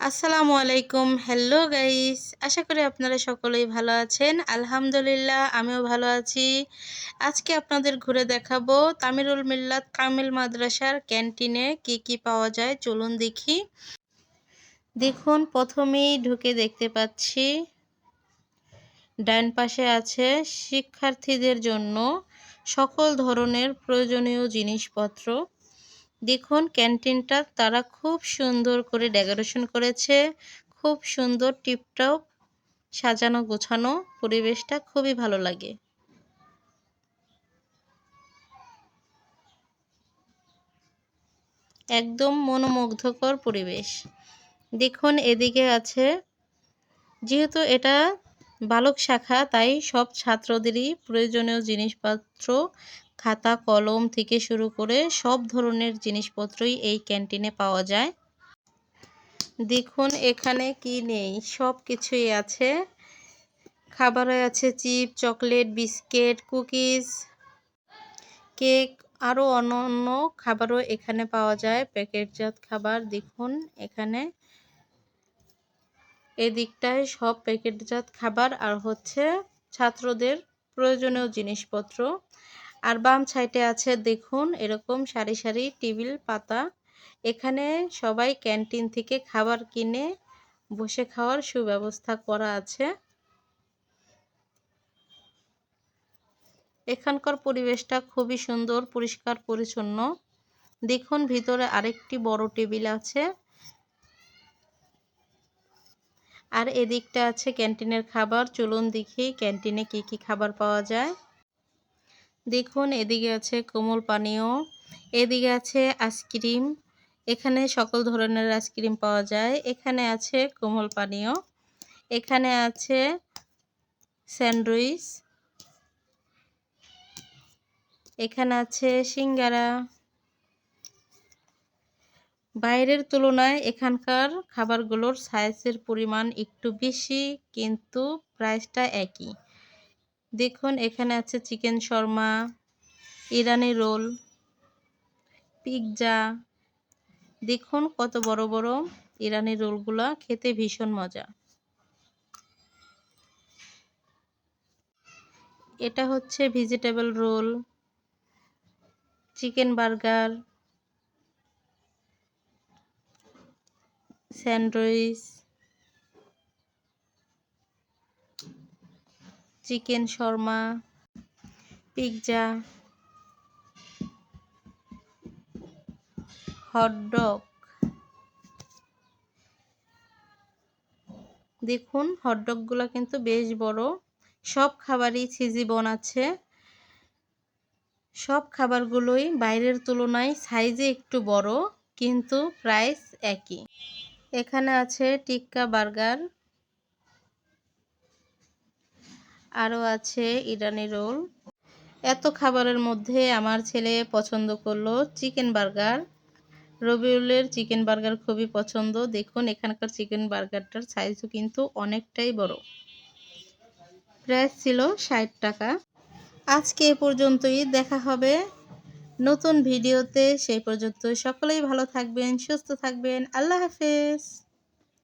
আসসালামু আলাইকুম। Hello guys আশা করি আপনারা সকলেই ভালো আছেন। আলহামদুলিল্লাহ, আমিও ভালো আছি। আজকে আপনাদের ঘুরে দেখাবো তামিরুল মিল্লাত কামিল মাদ্রাসার ক্যান্টিনে কি কি পাওয়া যায়, চলুন দেখি। দেখুন, প্রথমেই ঢুকে দেখতে পাচ্ছি, ডান পাশে আছে শিক্ষার্থীদের জন্য সকল ধরনের প্রয়োজনীয় জিনিসপত্র। দেখুন ক্যান্টিনটা তারা খুব সুন্দর করে ডেকোরেশন করেছে। খুব সুন্দর টিপটপ সাজানো, গোছানো পরিবেশটা খুবই ভালো লাগে। একদম মনোমুগ্ধকর পরিবেশ। দেখুন, এদিকে আছে, যেহেতু এটা বালক শাখা, তাই সব ছাত্রদেরই প্রয়োজনীয় জিনিসপত্র খাতা, কলম থেকে শুরু করে সব ধরনের জিনিসপত্রই এই ক্যান্টিনে পাওয়া যায়। দেখুন এখানে কি নেই, সব কিছুই আছে। খাবারে আছে chip, chocolate, biscuit, cookies, cake আরও অন্য অন্য খাবারও এখানে পাওয়া যায়, প্যাকেটজাত খাবার। দেখুন এখানে এদিকটায় সব প্যাকেটজাত খাবার আর হচ্ছে ছাত্রদের প্রয়োজনীয় জিনিসপত্র। আর বাম সাইডে আছে, দেখুন, এরকম সারি সারি টেবিল, পাতা। এখানে সবাই ক্যান্টিন থেকে খাবার কিনে বসে খাওয়ার সুব্যবস্থা করা আছে। এখানকার পরিবেশটা খুবই সুন্দর, পরিষ্কার, পরিচ্ছন্ন। দেখুন, ভিতরে আরেকটি বড় টেবিল আছে। আর এদিকটা আছে ক্যান্টিনের খাবার। চলুন দেখি ক্যান্টিনে কি কি খাবার পাওয়া যায়। দেখুন, এদিকে আছে কোমল পানীয়, এদিকে আছে আইসক্রিম এখানে সকল ধরনের আইসক্রিম পাওয়া যায়। এখানে আছে কোমল পানীয়, এখানে আছে স্যান্ডউইচ, এখানে আছে সিঙ্গারা। বাইরের তুলনায় এখানকার খাবারগুলোর সাইজের পরিমাণ একটু বেশি, কিন্তু প্রাইসটা একই। দেখুন, এখানে আছে চিকেন শর্মা, ইরানি রোল, পিৎজা। দেখুন কত বড় বড় ইরানি রোলগুলো, খেতে ভীষণ মজা। এটা হচ্ছে vegetable roll, chicken burger, sandwich. Chicken shawarma, pizza hot dog দেখুন হটডগগুলো কিন্তু বেশ বড়। সব খাবারই চিজি বন আছে। সব খাবারগুলোই বাইরের তুলনায় সাইজে একটু বড়, কিন্তু প্রাইস একই। এখানে আছে টিক্কা বার্গার আরও আছে ইরানি রোল। এত খাবারের মধ্যে আমার ছেলে পছন্দ করল চিকেন বার্গার। রবিউলের চিকেন বার্গার খুবই পছন্দ। দেখুন, এখানকার চিকেন বার্গারটার সাইজও কিন্তু অনেকটাই বড়। প্রাইস ছিল ষাট টাকা। আজকে এ পর্যন্তই। দেখা হবে নতুন ভিডিওতে। সেই পর্যন্ত সকলেই ভালো থাকবেন, সুস্থ থাকবেন। আল্লাহ হাফেজ।